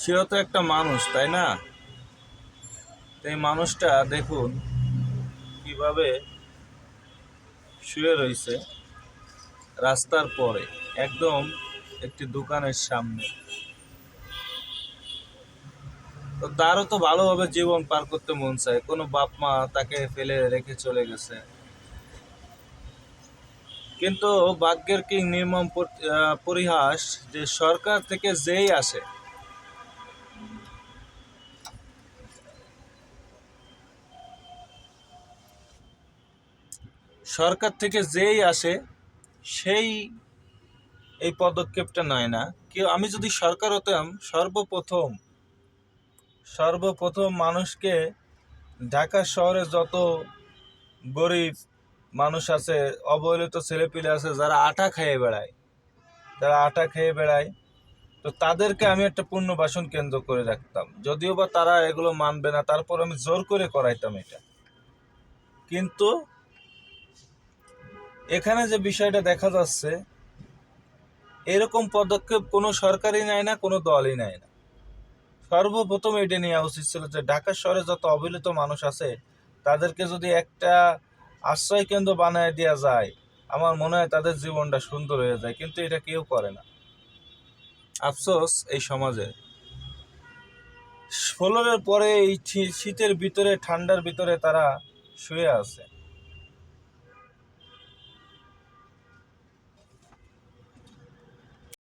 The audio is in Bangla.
সেও তো একটা মানুষ, তাই না? এই মানুষটা দেখুন কীভাবে শুয়ে রয়েছে রাস্তার পরে, একদম একটি দোকানের সামনে। তো তারও তো ভালোভাবে জীবন পার করতে মন চায়, কোনো বাপ মা তাকে ফেলে রেখে চলে গেছে। কিন্তু ভাগ্যের কি নির্মম পরিহাস যে সরকার থেকে যেই আসে সরকার থেকে যেই আসে, সেই এই পদক্ষেপটা নেয় না। কেউ আমি যদি সরকার হতাম, সর্বপ্রথম সর্বপ্রথম মানুষকে ঢাকা শহরে যত গরিব মানুষ আছে, অবহেলিত ছেলেপিলে আছে, যারা আটা খেয়ে বেড়ায়, যারা আটা খেয়ে বেড়ায়, তো তাদেরকে আমি একটা পুনর্বাসন কেন্দ্র করে রাখতাম। যদিও বা তারা এগুলো মানবে না, তারপর আমি জোর করে করাইতাম এটা। কিন্তু এখানে যে বিষয়টা দেখা যাচ্ছে, এরকম পদক্ষেপ কোনো সরকারই নেয় না, কোনো দলই নেয় না। সর্বপ্রথম এটা নেওয়া উচিত ছিল যে ঢাকা শহরে যত অবহেলিত মানুষ আছে, তাদেরকে যদি একটা আশ্রয় কেন্দ্র বানায় দেওয়া যায়, আমার মনে হয় তাদের জীবনটা সুন্দর হয়ে যায়, কিন্তু এটা কেউ করে না। আফসোস এই সমাজে। ষোলোরের পরে এই শীতের ভিতরে, ঠান্ডার ভিতরে তারা শুয়ে আছে।